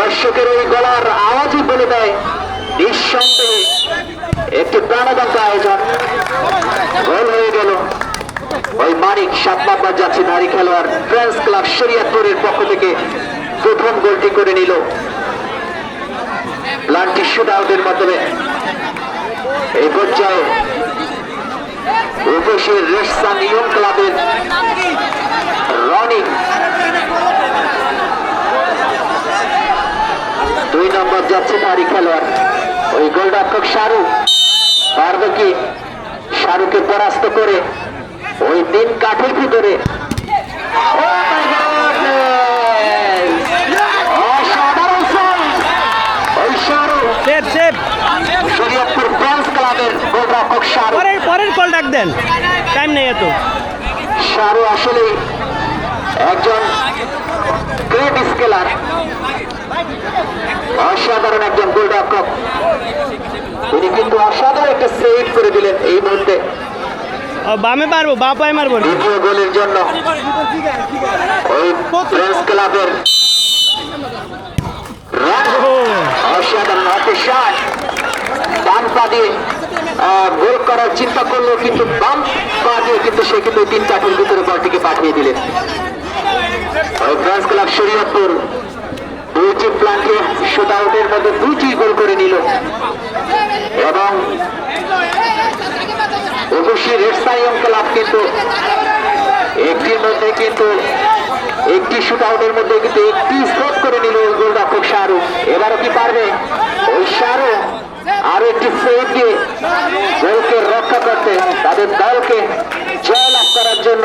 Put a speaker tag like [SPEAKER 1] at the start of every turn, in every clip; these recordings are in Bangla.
[SPEAKER 1] দর্শকের ওই গলার আওয়াজই বলে দেয়, নিঃসন্দেহে একটি প্রাণবন্ত আয়োজন। গোল হয়ে গেল। ওই মানিক সাত নাম্বার যাচ্ছে নারী খেলোয়াড়। ফ্রেন্স ক্লাব শরিয়াতপুরের পক্ষ থেকে প্রথম গোলটি করে নিল। প্লান্টি শুট আউটের মাধ্যমে। এই পর্যায়ে উপসের রেসান ইয়ং ক্লাবের রনি দুই নম্বর যাচ্ছে নারী খেলোয়াড়। ওই গোলরক্ষক শাহরুখ। পারবে কি শাহরুখকে পরাস্ত করে ওই তিন কাঠের ভিতরে। শাহরুখ। শাহরুখ।
[SPEAKER 2] পরের পরের কল ডাক দেন। টাইম নেই এত।
[SPEAKER 1] শাহরু আসলে একজন গ্রেট স্কেলার অসাধারণ একজন গোলরক্ষক। তিনি কিন্তু অসাধারণ একটা সেভ করে দিলেন এই মুহূর্তে।
[SPEAKER 2] বামে পারব বা পায়ে মারবো
[SPEAKER 1] দ্বিতীয় গোলের জন্য। ওই ফ্রেন্স ক্লাবের অসাধারণ হাতে শট ডান পা দিয়ে গোল করার চিন্তা করল কিন্তু বাম পা দিয়ে কিন্তু সে কিন্তু তিন চারটির ভিতরে বলটিকে পাঠিয়ে দিলেন। France club Shariatpur. দুইটি প্লান্টে শুট আউটের মধ্যে দুইটি গোল করে নিল। এবং অবশ্যই রেড সাইয়ং ক্লাব কিন্তু একটির মধ্যে কিন্তু একটি শুট আউটের মধ্যে কিন্তু একটি সেভ করে নিল ওই গোলরক্ষক শাহরুখ। এবারও কি পারবে? ওই শাহরুখ আরও একটি সেভ দিয়ে গোলকে রক্ষা করতে, তাদের দলকে জয়লাভ করার জন্য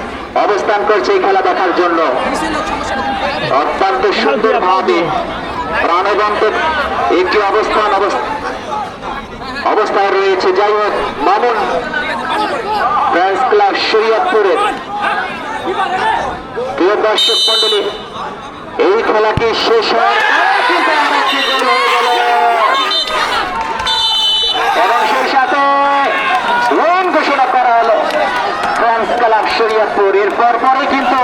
[SPEAKER 1] অবস্থান করছে এই খেলা দেখার জন্য। অত্যন্ত সুন্দরভাবে প্রাণবন্ত একটি অবস্থান অবস্থা অবস্থায় রয়েছে। যাই হোক, মামুন ফ্রেন্স ক্লাব শরীয়তপুরের। প্রিয় দর্শক মন্ডলী এই খেলাটি শেষ হওয়ার হওয়ার পরে কিন্তু